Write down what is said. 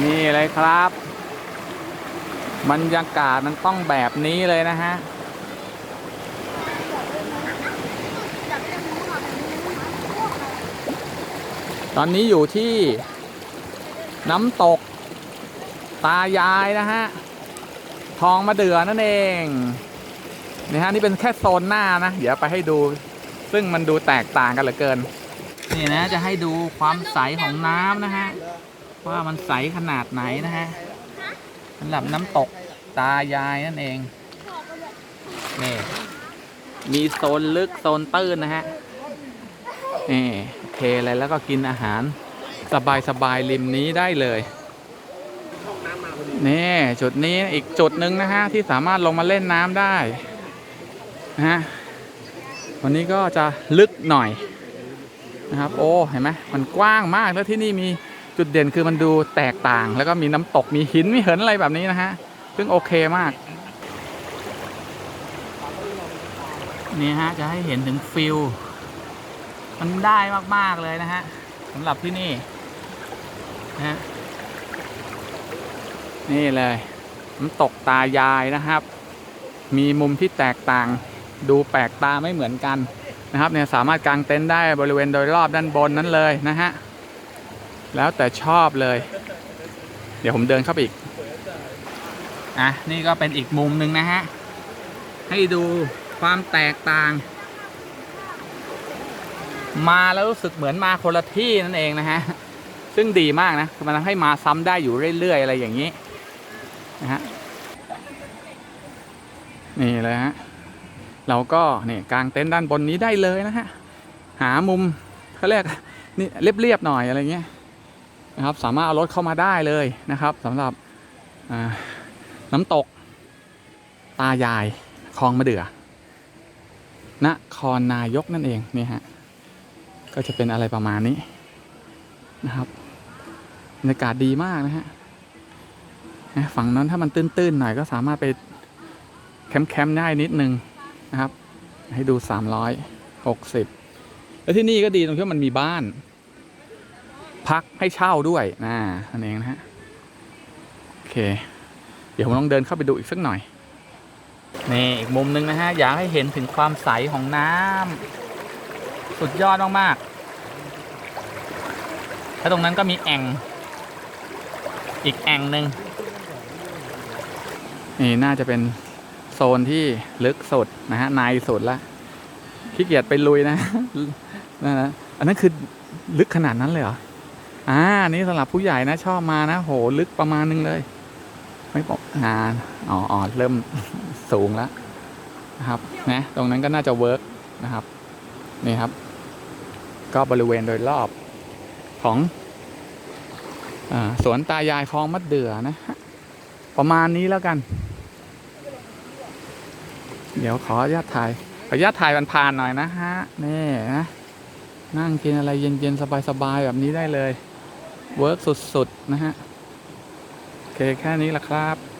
นี่เลยครับ บรรยากาศมันต้องแบบนี้เลยนะฮะตอนนี้อยู่ที่น้ำตกตายายนะฮะทองมาเดือนั่นเองนี่ฮะนี่เป็นแค่โซนหน้านะ เดี๋ยวไปให้ดู ซึ่งมันดูแตกต่างกันเหลือเกิน นี่นะจะให้ดูความใสของน้ำนะฮะ ว่ามันใสขนาดไหนนะฮะสำหรับน้ำตกตายายนั่นเองนี่มีโซนลึกโซนตื้นนะฮะนี่โอเคเลยแล้วก็กินอาหาร สบายสบายๆริมนี้ได้เลยนี่จุดนี้อีกจุดหนึ่งนะฮะ ที่สามารถลงมาเล่นน้ำได้นะฮะวันนี้ก็จะลึกหน่อยนะครับ โอ้ เห็นไหมมันกว้างมากแล้วที่นี่มี จุดเด่นคือมันดูแตกต่าง แล้วก็มีน้ำตกมีหินมีเหินอะไรแบบนี้นะฮะ ซึ่งโอเคมาก นี่ฮะ จะให้เห็นถึงฟิลมันได้มาก ๆ เลยนะฮะสำหรับที่นี่นะฮะนี่เลยน้ำตกตายายนะครับ มีมุมที่แตกต่าง ดูแปลกตาไม่เหมือนกันนะครับเนี่ยสามารถกางเต็นท์ได้บริเวณโดยรอบด้านบนนั้นเลยนะฮะ แล้วแต่ชอบเลย เดี๋ยวผมเดินเข้าไปอีก อะ นี่ก็เป็นอีกมุมหนึ่งนะฮะ ให้ดูความแตกต่าง มาแล้วรู้สึกเหมือนมาคนละที่นั่นเองนะฮะ ซึ่งดีมากนะ มันทำให้มาซ้ำได้อยู่เรื่อยๆ อะไรอย่างนี้นะฮะ นี่เลยฮะ เราก็นี่กางเต็นท์ด้านบนนี้ได้เลยนะฮะ หามุมเขาเรียกนี่เรียบๆหน่อยอะไรเงี้ย นะครับ สามารถเอารถเข้ามาได้เลยนะครับสำหรับน้ำตก ตายายคลองมะเดื่อนครนายกนั่นเองนี่ฮะก็จะเป็นอะไรประมาณนี้นะครับบรรยากาศดีมากนะฮะฝั่งนั้นถ้ามันตื้นๆหน่อยก็สามารถไปแคมป์ๆได้นิดนึงนะครับ ให้ดู 360 แล้วที่นี่ก็ดีตรงที่มันมีบ้าน พักให้เช่าด้วยนะนั่นเองนะฮะโอเค เดี๋ยวผมลองเดินเข้าไปดูอีกสักหน่อยนี่อีกมุมหนึงนะฮะอยากให้เห็นถึงความใสของน้ำสุดยอดมากๆแล้วตรงนั้นก็มีแอ่ง อีกแอ่งหนึ่งนี่น่าจะเป็นโซนที่ลึกสุดนะฮะในสุดละขี้เกียจไปลุยนะนั่นนะอันนั้นคือลึกขนาดนั้นเลยเหรอ อ่านี่สำหรับผู้ใหญ่นะชอบมานะ โหลึกประมาณนึงเลย ไม่บอกงานอ๋ออ๋อเริ่มสูงแล้วนะครับนะตรงนั้นก็น่าจะเวิร์กนะครับนี่ครับ ก็บริเวณโดยรอบของอสวนตายายคลองมะเดื่อนะฮะประมาณนี้แล้วกัน เดี๋ยวขออนุญาตถ่ายขออนุญาตถ่ายผ่านๆหน่อยนะฮะนี่นะนั่งกินอะไรเย็นๆ สบายๆ แบบนี้ได้เลย เวิร์กสุด ๆ นะฮะ โอเค แค่นี้แหละครับ